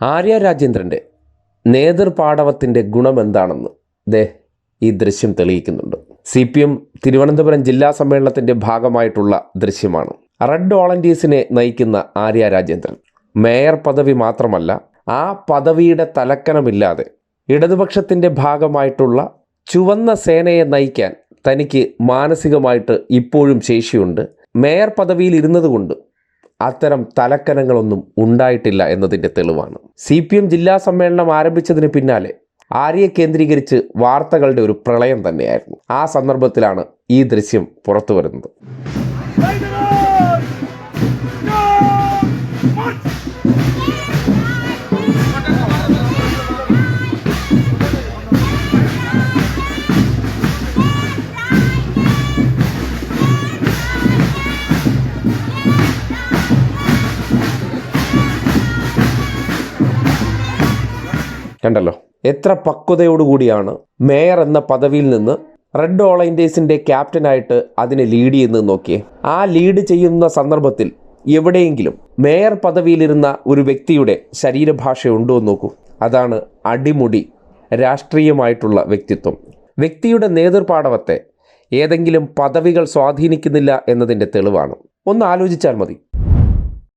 ആര്യ രാജേന്ദ്രന്റെ നേതൃപാടവത്തിന്റെ ഗുണമെന്താണെന്ന് ദേ ഈ ദൃശ്യം തെളിയിക്കുന്നുണ്ട്. സി പി എം തിരുവനന്തപുരം ജില്ലാ സമ്മേളനത്തിന്റെ ഭാഗമായിട്ടുള്ള ദൃശ്യമാണ്. റെഡ് വോളണ്ടിയേഴ്സിനെ നയിക്കുന്ന ആര്യ രാജേന്ദ്രൻ മേയർ പദവി മാത്രമല്ല ആ പദവിയുടെ തലക്കനമില്ലാതെ ഇടതുപക്ഷത്തിന്റെ ഭാഗമായിട്ടുള്ള ചുവന്ന സേനയെ നയിക്കാൻ തനിക്ക് മാനസികമായിട്ട് ഇപ്പോഴും ശേഷിയുണ്ട്. മേയർ പദവിയിൽ ഇരുന്നതുകൊണ്ട് അത്തരം തലക്കനങ്ങളൊന്നും ഉണ്ടായിട്ടില്ല എന്നതിന്റെ തെളിവാണ്. സി പി എം ജില്ലാ സമ്മേളനം ആരംഭിച്ചതിന് പിന്നാലെ ആര്യയെ കേന്ദ്രീകരിച്ച് വാർത്തകളുടെ ഒരു പ്രളയം തന്നെയായിരുന്നു. ആ സന്ദർഭത്തിലാണ് ഈ ദൃശ്യം പുറത്തു വരുന്നത് കണ്ടല്ലോ. എത്ര പക്വതയോടുകൂടിയാണ് മേയർ എന്ന പദവിയിൽ നിന്ന് റെഡ് ഓളൈൻഡേഴ്സിന്റെ ക്യാപ്റ്റനായിട്ട് അതിനെ ലീഡ് ചെയ്യുന്നത് നോക്കിയേ. ആ ലീഡ് ചെയ്യുന്ന സന്ദർഭത്തിൽ എവിടെയെങ്കിലും മേയർ പദവിയിലിരുന്ന ഒരു വ്യക്തിയുടെ ശരീരഭാഷ ഉണ്ടോ എന്ന് നോക്കൂ. അതാണ് അടിമുടി രാഷ്ട്രീയമായിട്ടുള്ള വ്യക്തിത്വം. വ്യക്തിയുടെ നേതൃപാടവത്തെ ഏതെങ്കിലും പദവികൾ സ്വാധീനിക്കുന്നില്ല എന്നതിന്റെ തെളിവാണ്. ഒന്ന് ആലോചിച്ചാൽ മതി.